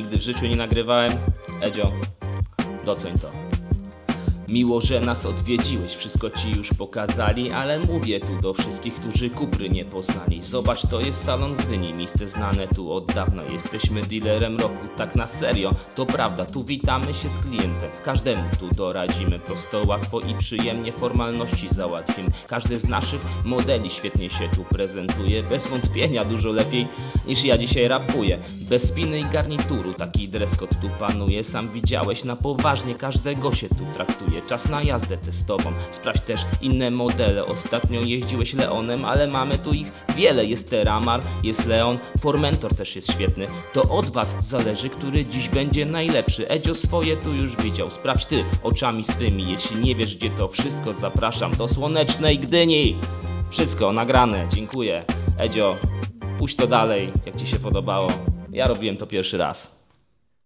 Nigdy w życiu nie nagrywałem. Edzio, doceń to. Miło, że nas odwiedziłeś, wszystko ci już pokazali, ale mówię tu do wszystkich, którzy Kupry nie poznali. Zobacz, to jest salon w Gdyni, miejsce znane tu od dawna. Jesteśmy dealerem roku, tak na serio, to prawda, tu witamy się z klientem. Każdemu tu doradzimy, prosto, łatwo i przyjemnie formalności załatwimy. Każdy z naszych modeli świetnie się tu prezentuje, bez wątpienia dużo lepiej niż ja dzisiaj rapuję. Bez spiny i garnituru, taki dress tu panuje. Sam widziałeś, na poważnie każdego się tu traktuje. Czas na jazdę testową, sprawdź też inne modele. Ostatnio jeździłeś Leonem, ale mamy tu ich wiele. Jest Teramar, jest Leon, Formentor też jest świetny. To od was zależy, który dziś będzie najlepszy. Edzio swoje tu już widział, sprawdź ty oczami swymi. Jeśli nie wiesz, gdzie to wszystko, zapraszam do Słonecznej Gdyni. Wszystko nagrane, dziękuję. Edzio, puść to dalej, jak ci się podobało. Ja robiłem to pierwszy raz.